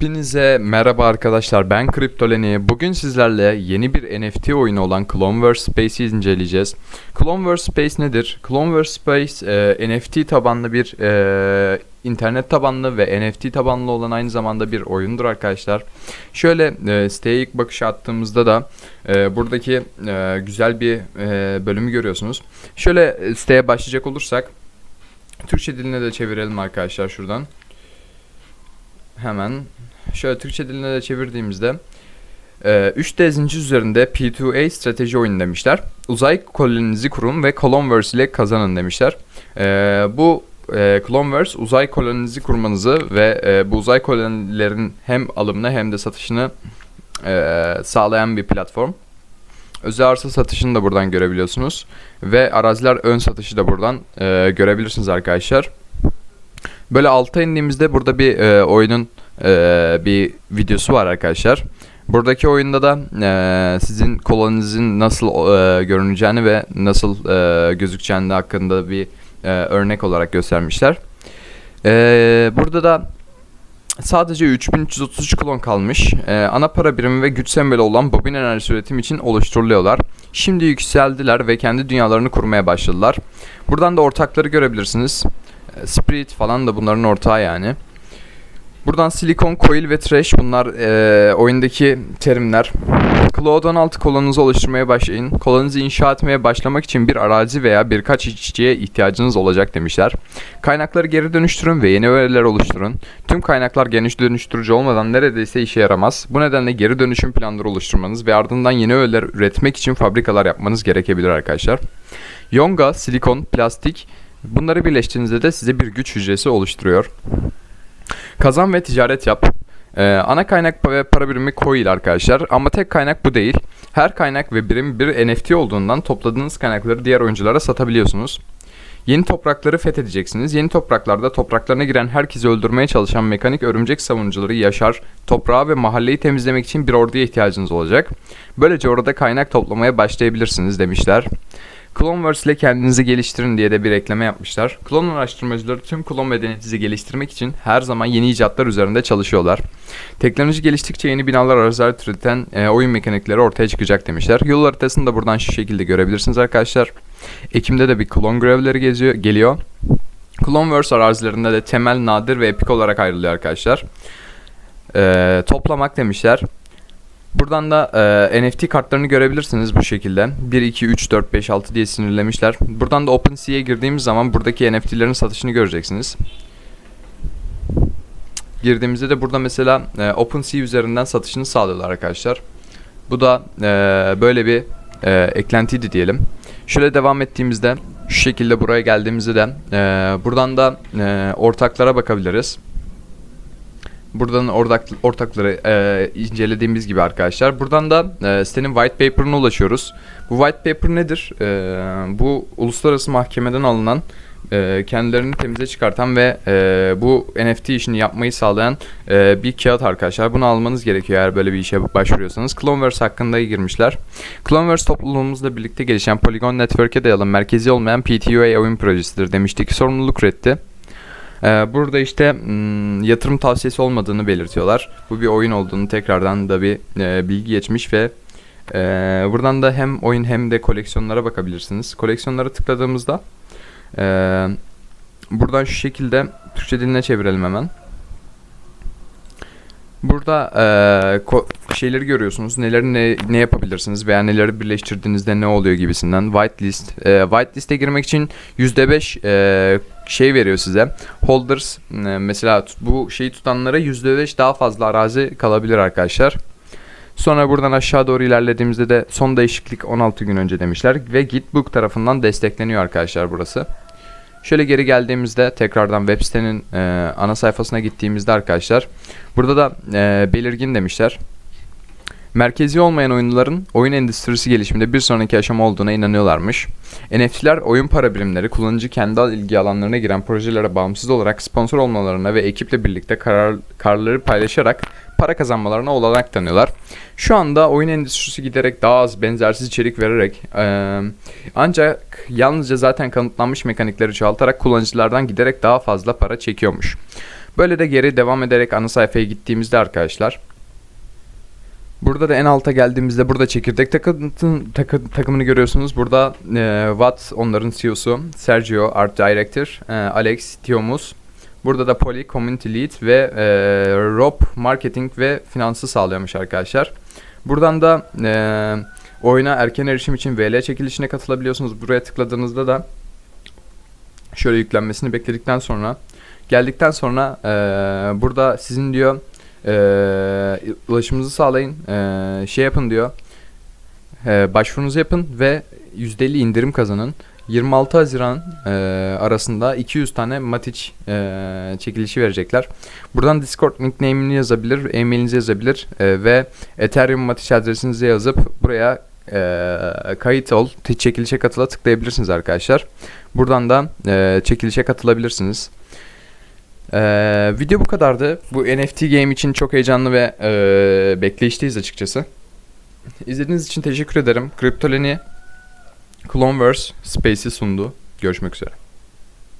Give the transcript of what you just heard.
Hepinize merhaba arkadaşlar ben Kriptoleni. Bugün sizlerle yeni bir NFT oyunu olan Cloneverse Space'i inceleyeceğiz. Cloneverse Space nedir? Cloneverse Space e, NFT tabanlı bir e, internet tabanlı ve NFT tabanlı olan aynı zamanda bir oyundur arkadaşlar. Şöyle e, siteye ilk bakış attığımızda da e, buradaki e, güzel bir e, bölümü görüyorsunuz. Şöyle e, siteye başlayacak olursak Türkçe diline de çevirelim arkadaşlar şuradan. Hemen şöyle Türkçe diline de çevirdiğimizde e, 3D zincir üzerinde P2A strateji oyunu demişler. Uzay koloninizi kurun ve Cloneverse ile kazanın demişler. E, bu e, Cloneverse uzay koloninizi kurmanızı ve e, bu uzay kolonilerin hem alımını hem de satışını e, sağlayan bir platform. Özel arsa satışını da buradan görebiliyorsunuz. Ve araziler ön satışı da buradan e, görebilirsiniz arkadaşlar. Böyle alta indiğimizde burada bir e, oyunun e, bir videosu var arkadaşlar. Buradaki oyunda da e, sizin kolonunuzun nasıl e, görüneceğini ve nasıl e, gözükeceğini hakkında bir e, örnek olarak göstermişler. E, burada da sadece 3333 klon kalmış. E, ana para birimi ve güç sembolü olan bobin enerjisi üretim için oluşturuluyorlar. Şimdi yükseldiler ve kendi dünyalarını kurmaya başladılar. Buradan da ortakları görebilirsiniz. E, Spirit falan da bunların ortağı yani. Buradan silikon, coil ve trash bunlar e, oyundaki terimler. Cloud 16 kolonunuzu oluşturmaya başlayın. Kolonunuzu inşa etmeye başlamak için bir arazi veya birkaç işçiye ihtiyacınız olacak demişler. Kaynakları geri dönüştürün ve yeni öğeler oluşturun. Tüm kaynaklar geniş dönüştürücü olmadan neredeyse işe yaramaz. Bu nedenle geri dönüşüm planları oluşturmanız ve ardından yeni öğeler üretmek için fabrikalar yapmanız gerekebilir arkadaşlar. Yonga, silikon, plastik bunları birleştirdiğinizde de size bir güç hücresi oluşturuyor. Kazan ve ticaret yap. Ee, ana kaynak ve para birimi coil arkadaşlar ama tek kaynak bu değil. Her kaynak ve birim bir NFT olduğundan topladığınız kaynakları diğer oyunculara satabiliyorsunuz. Yeni toprakları fethedeceksiniz. Yeni topraklarda topraklarına giren herkesi öldürmeye çalışan mekanik örümcek savunucuları yaşar, toprağı ve mahalleyi temizlemek için bir orduya ihtiyacınız olacak. Böylece orada kaynak toplamaya başlayabilirsiniz demişler. Cloneverse ile kendinizi geliştirin diye de bir ekleme yapmışlar. Klon araştırmacıları tüm klon medeniyetinizi geliştirmek için her zaman yeni icatlar üzerinde çalışıyorlar. Teknoloji geliştikçe yeni binalar araziler türeten e, oyun mekanikleri ortaya çıkacak demişler. Yol haritasını da buradan şu şekilde görebilirsiniz arkadaşlar. Ekim'de de bir klon görevleri geziyor, geliyor. Cloneverse arazilerinde de temel, nadir ve epik olarak ayrılıyor arkadaşlar. E, toplamak demişler. Buradan da e, NFT kartlarını görebilirsiniz bu şekilde. 1, 2, 3, 4, 5, 6 diye sinirlemişler. Buradan da OpenSea'ya girdiğimiz zaman buradaki NFT'lerin satışını göreceksiniz. Girdiğimizde de burada mesela e, OpenSea üzerinden satışını sağlıyorlar arkadaşlar. Bu da e, böyle bir e, eklentiydi diyelim. Şöyle devam ettiğimizde şu şekilde buraya geldiğimizde de e, buradan da e, ortaklara bakabiliriz. Buradan ortak, ortakları e, incelediğimiz gibi arkadaşlar. Buradan da e, sitenin white paper'ına ulaşıyoruz. Bu white paper nedir? E, bu uluslararası mahkemeden alınan e, kendilerini temize çıkartan ve e, bu NFT işini yapmayı sağlayan e, bir kağıt arkadaşlar. Bunu almanız gerekiyor eğer böyle bir işe başvuruyorsanız. Cloneverse hakkında girmişler. Cloneverse topluluğumuzla birlikte gelişen Polygon Network'e dayalı merkezi olmayan PTUA oyun projesidir demiştik. Sorumluluk reddi. Ee, burada işte hmm, yatırım tavsiyesi olmadığını belirtiyorlar. Bu bir oyun olduğunu tekrardan da bir e, bilgi geçmiş ve e, buradan da hem oyun hem de koleksiyonlara bakabilirsiniz. Koleksiyonlara tıkladığımızda e, buradan şu şekilde Türkçe diline çevirelim hemen. Burada e, şeyleri görüyorsunuz. Neleri ne, ne yapabilirsiniz veya neleri birleştirdiğinizde ne oluyor gibisinden. Whitelist. E, whitelist'e girmek için %5 e, şey veriyor size. Holders e, mesela bu şeyi tutanlara %5 daha fazla arazi kalabilir arkadaşlar. Sonra buradan aşağı doğru ilerlediğimizde de son değişiklik 16 gün önce demişler ve Gitbook tarafından destekleniyor arkadaşlar burası. Şöyle geri geldiğimizde tekrardan web sitenin e, ana sayfasına gittiğimizde arkadaşlar burada da e, belirgin demişler. Merkezi olmayan oyunların oyun endüstrisi gelişiminde bir sonraki aşama olduğuna inanıyorlarmış. NFT'ler oyun para birimleri kullanıcı kendi ilgi alanlarına giren projelere bağımsız olarak sponsor olmalarına ve ekiple birlikte karar, kararları paylaşarak para kazanmalarına olanak tanıyorlar. Şu anda oyun endüstrisi giderek daha az benzersiz içerik vererek e, ancak yalnızca zaten kanıtlanmış mekanikleri çoğaltarak kullanıcılardan giderek daha fazla para çekiyormuş. Böyle de geri devam ederek ana sayfaya gittiğimizde arkadaşlar. Burada da en alta geldiğimizde burada çekirdek takı- takı- takımını görüyorsunuz. Burada e, Watt onların CEO'su, Sergio Art Director, e, Alex Tiomus. Burada da Polly Community Lead ve e, Rob Marketing ve finansı sağlıyormuş arkadaşlar. Buradan da e, oyuna erken erişim için VL çekilişine katılabiliyorsunuz. Buraya tıkladığınızda da şöyle yüklenmesini bekledikten sonra geldikten sonra e, burada sizin diyor e, ulaşımınızı sağlayın e, şey yapın diyor e, başvurunuzu yapın ve %50 indirim kazanın 26 Haziran e, arasında 200 tane Matic e, çekilişi verecekler. Buradan Discord nickname'ini yazabilir, e-mailinizi yazabilir e, ve Ethereum Matic adresinizi yazıp buraya e, kayıt ol, çekilişe katıla tıklayabilirsiniz arkadaşlar. Buradan da e, çekilişe katılabilirsiniz. Ee, video bu kadardı. Bu NFT game için çok heyecanlı ve e, bekleyişteyiz açıkçası. İzlediğiniz için teşekkür ederim. Kriptoleni Cloneverse Space'i sundu. Görüşmek üzere.